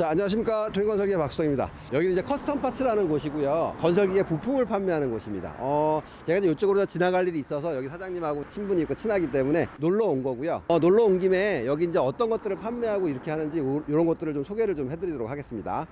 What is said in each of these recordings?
자, 안녕하십니까. 통일건설기의 박수성입니다. 여기는 이제 커스텀 파츠라는 곳이고요. 건설기계 부품을 판매하는 곳입니다. 어, 제가 이제 이쪽으로 지나갈 일이 있어서 여기 사장님하고 친분이 있고 친하기 때문에 놀러 온 거고요. 어, 놀러 온 김에 여기 이제 어떤 것들을 판매하고 이렇게 하는지 이런 것들을 좀 소개를 좀 해드리도록 하겠습니다.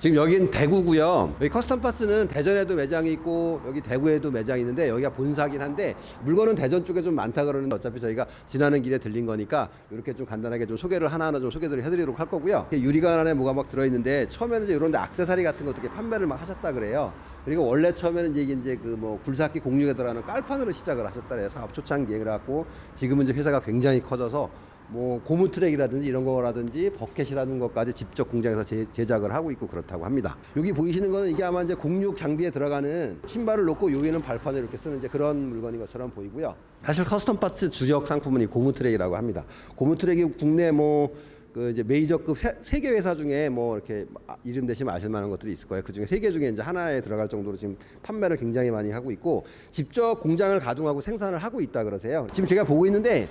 지금 여긴 대구고요. 여기 커스텀 파츠는 대전에도 매장이 있고 여기 대구에도 매장이 있는데 여기가 본사긴 한데 물건은 대전 쪽에 좀 많다 그러는데 어차피 저희가 지나는 길에 들린 거니까 이렇게 좀 간단하게 좀 소개를 하나하나 좀 소개를 해드리도록 할 거고요. 유리관 안에 뭐가 막 들어있는데 처음에는 이제 이런데 액세서리 같은 거 어떻게 판매를 막 하셨다 그래요. 그리고 원래 처음에는 이제 이제 그 뭐 굴삭기 공유에 들어가는 깔판으로 시작을 하셨다 그래요. 사업 초창기에 그래갖고 지금은 이제 회사가 굉장히 커져서 뭐 고무 트랙이라든지 이런 거라든지 버켓이라는 것까지 직접 공장에서 제, 제작을 하고 있고 그렇다고 합니다. 여기 보이시는 거는 이게 아마 이제 공육 장비에 들어가는 신발을 놓고 여기는 발판을 이렇게 쓰는 이제 그런 물건인 것처럼 보이고요. 사실 커스텀 파츠 주력 상품은 이 고무 트랙이라고 합니다. 고무 트랙이 국내 뭐 그 이제 메이저급 회- 세계 회사 중에 뭐 이렇게 아- 이름 대시면 아실 만한 것들이 있을 거예요. 그 중에 세 개 중에 이제 하나에 들어갈 정도로 지금 판매를 굉장히 많이 하고 있고 직접 공장을 가동하고 생산을 하고 있다 그러세요. 지금 제가 보고 있는데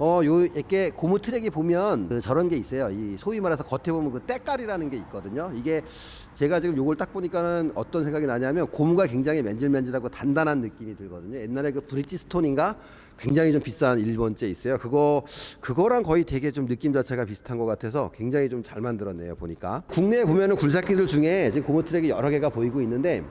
어, 요, 이렇게 고무 트랙에 보면 그 저런 게 있어요. 이 소위 말해서 겉에 보면 그 때깔이라는 게 있거든요. 이게 제가 지금 요걸 딱 보니까는 어떤 생각이 나냐면 고무가 굉장히 맨질맨질하고 단단한 느낌이 들거든요. 옛날에 그 브리지스톤인가 굉장히 좀 비싼 일본제 있어요. 그거, 그거랑 거의 되게 좀 느낌 자체가 비슷한 것 같아서 굉장히 좀 잘 만들었네요. 보니까. 국내에 보면은 굴삭기들 중에 지금 고무 트랙이 여러 개가 보이고 있는데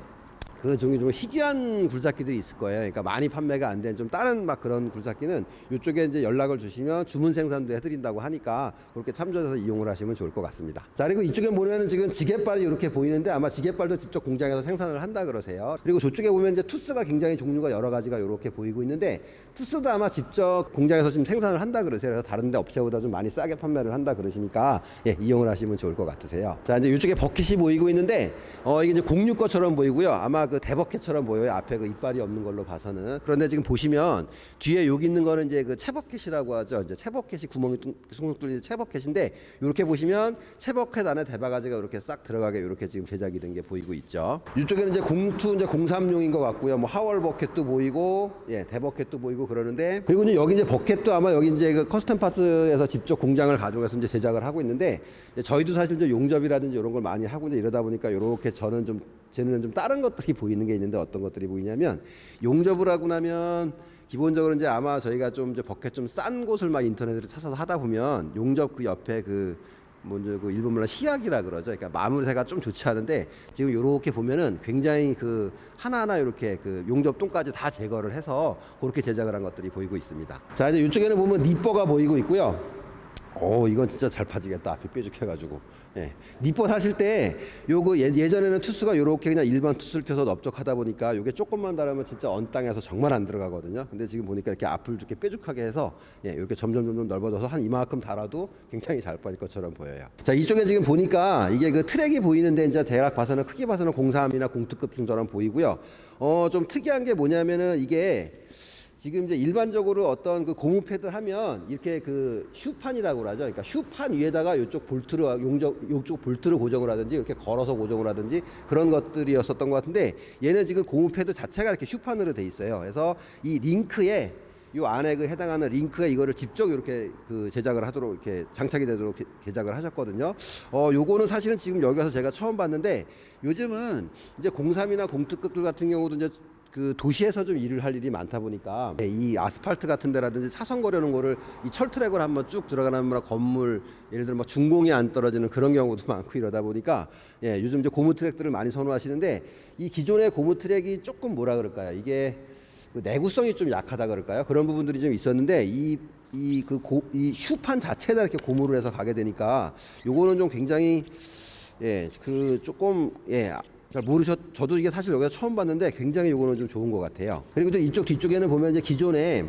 그 중에 좀 희귀한 굴삭기들이 있을 거예요. 그러니까 많이 판매가 안 된 좀 다른 막 그런 굴삭기는 이쪽에 이제 연락을 주시면 주문 생산도 해드린다고 하니까 그렇게 참조해서 이용을 하시면 좋을 것 같습니다. 자 그리고 이쪽에 보면은 지금 지게발이 이렇게 보이는데 아마 지게발도 직접 공장에서 생산을 한다 그러세요. 그리고 저쪽에 보면 이제 투스가 굉장히 종류가 여러 가지가 이렇게 보이고 있는데 투스도 아마 직접 공장에서 지금 생산을 한다 그러세요. 그래서 다른데 업체보다 좀 많이 싸게 판매를 한다 그러시니까 예, 이용을 하시면 좋을 것 같으세요. 자 이제 이쪽에 버킷이 보이고 있는데 어 이게 이제 공육 것처럼 보이고요. 아마 그 대버켓처럼 보여요. 앞에 그 이빨이 없는 걸로 봐서는. 그런데 지금 보시면 뒤에 여기 있는 거는 이제 그 채버켓이라고 하죠. 이제 채버켓이 구멍이 숭숭 뚫린 채버켓인데 이렇게 보시면 채버켓 안에 대바가지가 이렇게 싹 들어가게 이렇게 지금 제작이 된 게 보이고 있죠. 이쪽에는 이제 공투 이제 공삼용인 것 같고요. 뭐 하월 버켓도 보이고 예 대버켓도 보이고 그러는데 그리고 이제 여기 이제 버켓도 아마 여기 이제 그 커스텀 파츠에서 직접 공장을 가동해서 이제 제작을 하고 있는데 저희도 사실 이제 용접이라든지 이런 걸 많이 하고 이제 이러다 보니까 이렇게 저는 좀 쟤는 좀 다른 것들이 보이는 게 있는데 어떤 것들이 보이냐면 용접을 하고 나면 기본적으로 이제 아마 저희가 좀 이제 버켓 좀 싼 곳을 막 인터넷으로 찾아서 하다 보면 용접 그 옆에 그 먼저 그 일본 말로 시약이라 그러죠. 그러니까 마물새가 좀 좋지 않은데 지금 요렇게 보면은 굉장히 그 하나하나 이렇게 그 용접 똥까지 다 제거를 해서 그렇게 제작을 한 것들이 보이고 있습니다. 자 이제 이쪽에는 보면 니퍼가 보이고 있고요. 오 이건 진짜 잘 파지겠다. 앞이 뾰족해가지고. 예. 니퍼 사실 때 요거 예, 예전에는 투수가 요렇게 그냥 일반 투수를 켜서 넓적하다 보니까 요게 조금만 달으면 진짜 언 땅에서 정말 안 들어가거든요. 근데 지금 보니까 이렇게 앞을 이렇게 뾰족하게 해서 예, 이렇게 점점 점점 넓어져서 한 이만큼 달아도 굉장히 잘 빠질 것처럼 보여요. 자 이쪽에 지금 보니까 이게 그 트랙이 보이는데 이제 대략 봐서는 크게 봐서는 03이나 공특급 중처럼 보이고요. 어 좀 특이한 게 뭐냐면은 이게 지금 이제 일반적으로 어떤 그 고무 패드 하면 이렇게 그 슈판이라고 그러죠. 그러니까 슈판 위에다가 이쪽 볼트를 용적 이쪽 볼트를 고정을 하든지 이렇게 걸어서 고정을 하든지 그런 것들이었었던 것 같은데 얘는 지금 고무 패드 자체가 이렇게 슈판으로 돼 있어요. 그래서 이 링크에 요 안에 그 해당하는 링크에 이거를 직접 이렇게 그 제작을 하도록 이렇게 장착이 되도록 게- 제작을 하셨거든요. 어, 요거는 사실은 지금 여기 와서 제가 처음 봤는데 요즘은 이제 03이나 공특급들 같은 경우도 이제 그 도시에서 좀 일을 할 일이 많다 보니까 이 아스팔트 같은 데라든지 차선 거려는 거를 이 철트랙을 한번 쭉 들어가면 건물 예를 들어 뭐 중공이 안 떨어지는 그런 경우도 많고 이러다 보니까 예, 요즘 이제 고무 트랙들을 많이 선호하시는데 이 기존의 고무 트랙이 조금 뭐라 그럴까요? 이게 그 내구성이 좀 약하다 그럴까요? 그런 부분들이 좀 있었는데 이 이그이 슈판 자체에다 이렇게 고무를 해서 가게 되니까 요거는 좀 굉장히 예, 그 조금 예. 잘 모르셨 저도 이게 사실 여기서 처음 봤는데 굉장히 요거는 좀 좋은 것 같아요. 그리고 또 이쪽 뒤쪽에는 보면 이제 기존에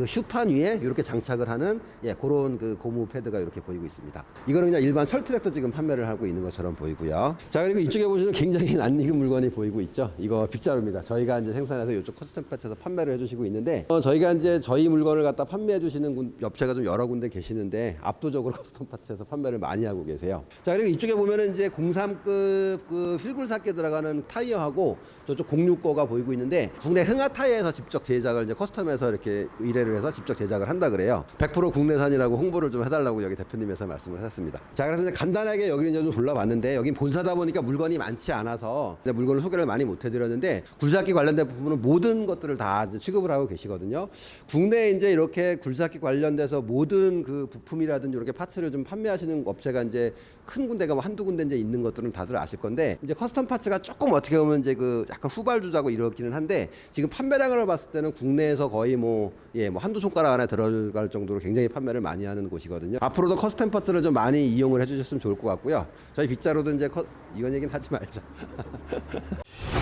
그 슈판 위에 이렇게 장착을 하는 예 그런 그 고무 패드가 이렇게 보이고 있습니다. 이거는 그냥 일반 철트랙도 지금 판매를 하고 있는 것처럼 보이고요. 자 그리고 이쪽에 보시면 굉장히 낯익은 물건이 보이고 있죠. 이거 빗자루입니다. 저희가 이제 생산해서 이쪽 커스텀 패치에서 판매를 해주시고 있는데 어, 저희가 이제 저희 물건을 갖다 판매해 주시는 군- 업체가 좀 여러 군데 계시는데 압도적으로 커스텀 파츠에서 판매를 많이 하고 계세요. 자 그리고 이쪽에 보면은 이제 03급 그 휠굴삭게 들어가는 타이어하고 저쪽 06거가 보이고 있는데 국내 흥하 타이어에서 직접 제작을 이제 커스텀해서 이렇게 의뢰를 관리를 해서 직접 제작을 한다 그래요. 100% 국내산이라고 홍보를 좀 해달라고 여기 대표님께서 말씀을 하셨습니다. 자, 그래서 이제 간단하게 여기는 이제 좀 둘러봤는데 여긴 본사다 보니까 물건이 많지 않아서 이제 물건을 소개를 많이 못 해드렸는데 굴삭기 관련된 부분은 모든 것들을 다 취급을 하고 계시거든요. 국내에 이제 이렇게 굴삭기 관련돼서 모든 그 부품이라든지 이렇게 파츠를 좀 판매하시는 업체가 이제 큰 군데가 뭐 한두 군데 이제 있는 것들은 다들 아실 건데 이제 커스텀 파츠가 조금 어떻게 보면 이제 그 약간 후발주자고 이렇기는 한데 지금 판매량을 봤을 때는 국내에서 거의 뭐 예, 뭐 한두 손가락 안에 들어갈 정도로 굉장히 판매를 많이 하는 곳이거든요. 앞으로도 커스텀 파츠를 좀 많이 이용을 해주셨으면 좋을 것 같고요. 저희 빗자루도 이제 커, 이건 얘기는 하지 말자.